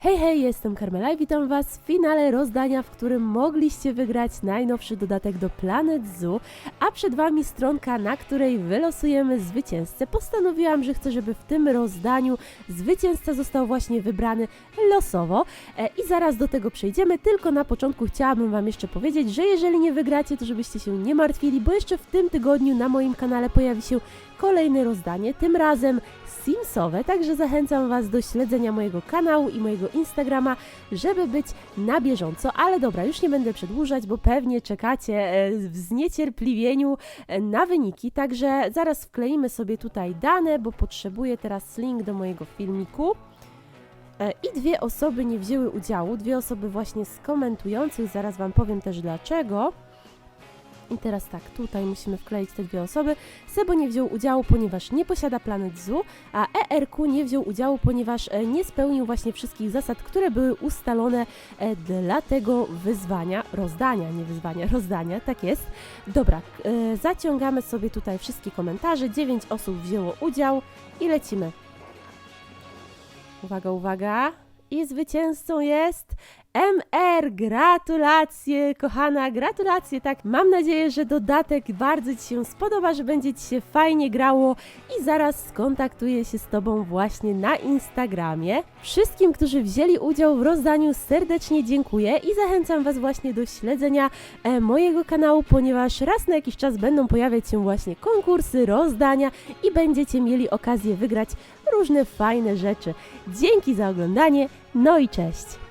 Hej, hej, jestem Karmela i witam Was w finale rozdania, w którym mogliście wygrać najnowszy dodatek do Planet Zoo, a przed Wami stronka, na której wylosujemy zwycięzcę. Postanowiłam, że chcę, żeby w tym rozdaniu zwycięzca został właśnie wybrany losowo e, i zaraz do tego przejdziemy, tylko na początku chciałabym Wam jeszcze powiedzieć, że jeżeli nie wygracie, to żebyście się nie martwili, bo jeszcze w tym tygodniu na moim kanale pojawi się kolejne rozdanie, tym razem Simsowe, także zachęcam Was do śledzenia mojego kanału i mojego Instagrama, żeby być na bieżąco. Ale dobra, już nie będę przedłużać, bo pewnie czekacie e, w zniecierpliwieniu e, na wyniki, także zaraz wkleimy sobie tutaj dane, bo potrzebuję teraz link do mojego filmiku. E, I dwie osoby nie wzięły udziału, dwie osoby właśnie z komentujących, zaraz Wam powiem też dlaczego. I teraz tak, tutaj musimy wkleić te dwie osoby. Sebo nie wziął udziału, ponieważ nie posiada Planet Zoo, a ERQ nie wziął udziału, ponieważ e, nie spełnił właśnie wszystkich zasad, które były ustalone e, dla tego wyzwania, rozdania, nie wyzwania, rozdania, tak jest. Dobra, e, zaciągamy sobie tutaj wszystkie komentarze, 9 osób wzięło udział i lecimy. Uwaga, uwaga. I zwycięzcą jest MR. Gratulacje, kochana, gratulacje. Tak, mam nadzieję, że dodatek bardzo Ci się spodoba, że będzie Ci się fajnie grało i zaraz skontaktuję się z Tobą właśnie na Instagramie. Wszystkim, którzy wzięli udział w rozdaniu, serdecznie dziękuję i zachęcam Was właśnie do śledzenia e, mojego kanału, ponieważ raz na jakiś czas będą pojawiać się właśnie konkursy, rozdania i będziecie mieli okazję wygrać różne fajne rzeczy. Dzięki za oglądanie, no i cześć!